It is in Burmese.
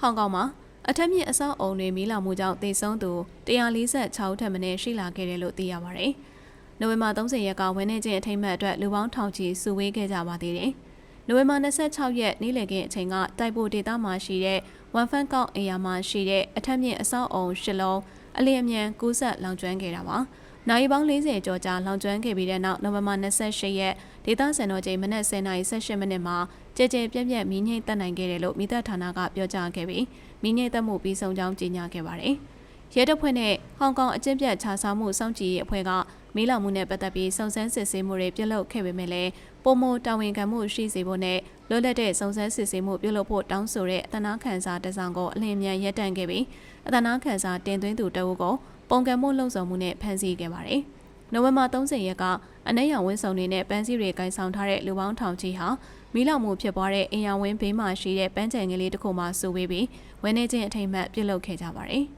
ဟောင်ကောင်မှာအထက်မြင့်အဆောက်အုံတွေမီးလောင်မှုကြောင့်သေဆုံးသူ146ထက်မနည်းရှိလာခဲ့တယ်လို့သိရပါတယ်။နိုဝင်ဘာ30ရက်ကဝင်းနေချင်းအထိမ်းအမှတ်အတွက်လူပေါင်းထောင်ချီစုဝေးခဲ့ကြပါသေးတယ်။နိုဝင်ဘာ26ရက်နေ့လည်ခင်းအချိန်ကတိုက်ပိုဒေသမှာရှိတဲ့ဝန်ဖန်ကောက်အေယာမှာရှိတဲ့အထက်မြင့်အဆောက်အုံရှစ်လုံး အလျင်အမြန်ကူးဆက်လောင်ကျွမ်းခဲ့တာပါ။နိုင်ပေါင်း40ကျော်ကြာလောင်ကျွမ်းခဲ့ပြီးတဲ့နောက်နိုဝင်ဘာ28ရက်ဒေသစံတော်ချိန်မနက်10:18မိနစ်မှာကြဲကြဲပြက်ပြက်မီးငိမ့်တက်နိုင်ခဲ့တယ်လို့မိသက်ဌာနကပြောကြားခဲ့ပြီးမီးငိမ့်တက်မှုပြီးဆုံးကြောင်းကြေညာခဲ့ပါတယ်။ရဲတပ်ဖွဲ့နဲ့ဟောင်ကောင်အကျဉ်းပြတ်ခြားဆောင်မှုစောင့်ကြည့်ရေးအဖွဲ့က မီးလောင်မှုနဲ့ပတ်သက်ပြီးစုံစမ်းစစ်ဆေးမှုတွေပြုလုပ်ခဲ့ပေမဲ့လည်းပုံမတာဝန်ခံမှုရှိစေဖို့နဲ့လွတ်လပ်တဲ့စုံစမ်းစစ်ဆေးမှုပြုလုပ်ဖို့တောင်းဆိုတဲ့အသနာခံစာတစ်စောင်ကိုအလင်းအမြန်ရပ်တန့်ခဲ့ပြီးအသနာခံစာတင်သွင်းသူတအုပ်ကိုပုံကံမှုလှုံ့ဆော်မှုနဲ့ဖမ်းဆီးခဲ့ပါတယ်။နိုဝင်ဘာ30ရက်ကအနက်ရောင်ဝင်းဆောင်တွေနဲ့ပန်းစည်းတွေကင်ဆောင်ထားတဲ့လူပေါင်းထောင်ချီဟာမီးလောင်မှုဖြစ်ပွားတဲ့အင်ယာဝင်းဘေးမှာရှိတဲ့ပန်းချံငယ်လေးတစ်ခုမှစုဝေးပြီးဝင်းနေချင်းအထိမ်းအမှတ်ပြုလုပ်ခဲ့ကြပါတယ်။